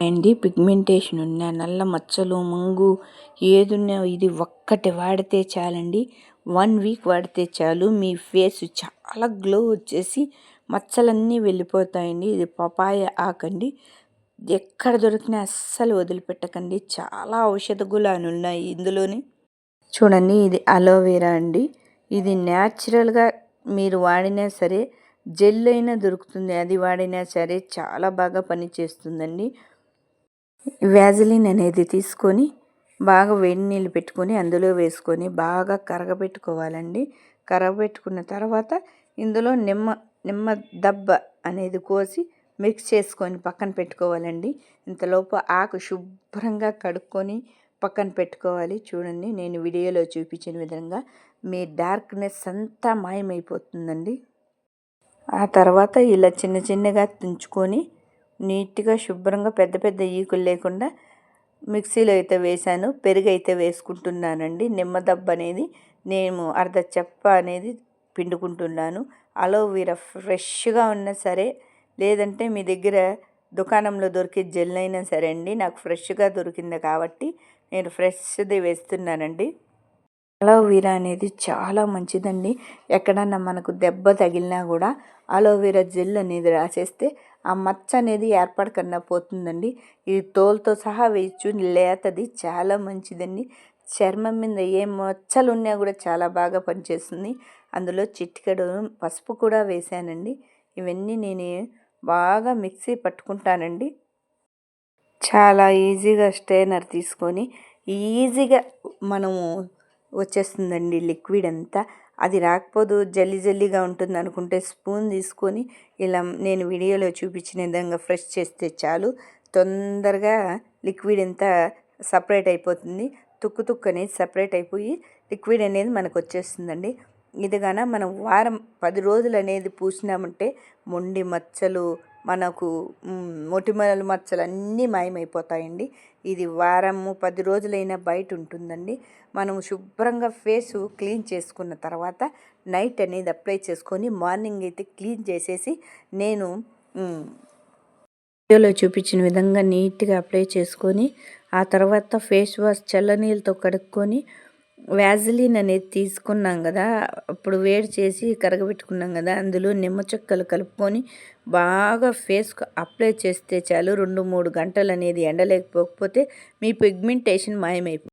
అండి పిగ్మెంటేషన్ ఉన్న నల్ల మచ్చలు ముంగు ఏదున్నా ఇది ఒక్కటి వాడితే చాలండి. వన్ వీక్ వాడితే చాలు. మీ ఫేస్ చాలా గ్లో వచ్చేసి మచ్చలన్నీ వెళ్ళిపోతాయండి. ఇది పపాయ ఆకండి. ఎక్కడ దొరికినా అస్సలు వదిలిపెట్టకండి. చాలా ఔషధ గుణాలు ఉన్నాయి ఇందులోని. చూడండి ఇది అలోవెరా అండి. ఇది న్యాచురల్గా మీరు వాడినా సరే జెల్ అయినా దొరుకుతుంది. అది వాడినా సరే చాలా బాగా పనిచేస్తుందండి. వ్యాజిలిన్ అనేది తీసుకొని బాగా వేడి నీళ్ళు పెట్టుకొని అందులో వేసుకొని బాగా కరగబెట్టుకోవాలండి. కరగబెట్టుకున్న తర్వాత ఇందులో నిమ్మ నిమ్మ దబ్బ అనేది కోసి మిక్స్ చేసుకొని పక్కన పెట్టుకోవాలండి. ఇంతలోపు ఆకు శుభ్రంగా కడుక్కొని పక్కన పెట్టుకోవాలి. చూడండి నేను వీడియోలో చూపించిన విధంగా మీ డార్క్నెస్ అంతా మాయమైపోతుందండి. ఆ తర్వాత ఇలా చిన్న చిన్నగా తుంచుకొని నీట్గా శుభ్రంగా పెద్ద పెద్ద ఈకులు లేకుండా మిక్సీలో అయితే వేశాను. పెరుగు అయితే వేసుకుంటున్నానండి. నిమ్మదబ్బ అనేది నేను అర్ధ చెప్ప అనేది పిండుకుంటున్నాను. అలోవీరా ఫ్రెష్గా ఉన్నా సరే లేదంటే మీ దగ్గర దుకాణంలో దొరికే జెల్ అయినా సరే అండి నాకు ఫ్రెష్గా దొరికింది కాబట్టి నేను ఫ్రెష్ది వేస్తున్నానండి. అలోవీరా అనేది చాలా మంచిదండి. ఎక్కడన్నా మనకు దెబ్బ తగిలినా కూడా అలోవీరా జెల్ అనేది రాసేస్తే ఆ మచ్చ అనేది ఏర్పడకుండా పోతుందండి. ఈ తోలుతో సహా వేయచ్చు లేతది చాలా మంచిదండి. చర్మం మీద ఏ మచ్చలు ఉన్నా కూడా చాలా బాగా పనిచేస్తుంది. అందులో చిట్టికడు పసుపు కూడా వేసానండి. ఇవన్నీ నేను బాగా మిక్సీ పట్టుకుంటానండి. చాలా ఈజీగా స్ట్రైనర్ తీసుకొని ఈజీగా మనము వచ్చేస్తుందండి లిక్విడ్ అంతా. అది రాకపోదు జల్లి జల్లిగా ఉంటుంది అనుకుంటే స్పూన్ తీసుకొని ఇలా నేను వీడియోలో చూపించిన విధంగా ఫ్రెష్ చేస్తే చాలు. తొందరగా లిక్విడ్ అంతా సపరేట్ అయిపోతుంది. తుక్కు తుక్కు అనేది సపరేట్ అయిపోయి లిక్విడ్ అనేది మనకు వచ్చేస్తుందండి. ఇదిగాన మనం వారం పది రోజులు అనేది పూసినామంటే మొండి మచ్చలు మనకు మొటిమల మచ్చలు అన్నీ మాయమైపోతాయండి. ఇది వారము పది రోజులైనా బయట ఉంటుందండి మనం శుభ్రంగా ఫేస్ క్లీన్ చేసుకున్న తర్వాత నైట్ అనేది అప్లై చేసుకొని మార్నింగ్ అయితే క్లీన్ చేసేసి నేను వీడియోలో చూపించిన విధంగా నీట్గా అప్లై చేసుకొని ఆ తర్వాత ఫేస్ వాష్ చల్లనీళ్ళతో కడుక్కొని వ్యాజిలిన్ అనేది తీసుకున్నాం కదా అప్పుడు వేడి చేసి కరగబెట్టుకున్నాం కదా అందులో నిమ్మ చుక్కలు కలుపుకొని బాగా ఫేస్కు అప్లై చేస్తే చాలు రెండు మూడు గంటలు అనేది ఎండలేకపోతే మీ పిగ్మెంటేషన్ మాయమైపోతుంది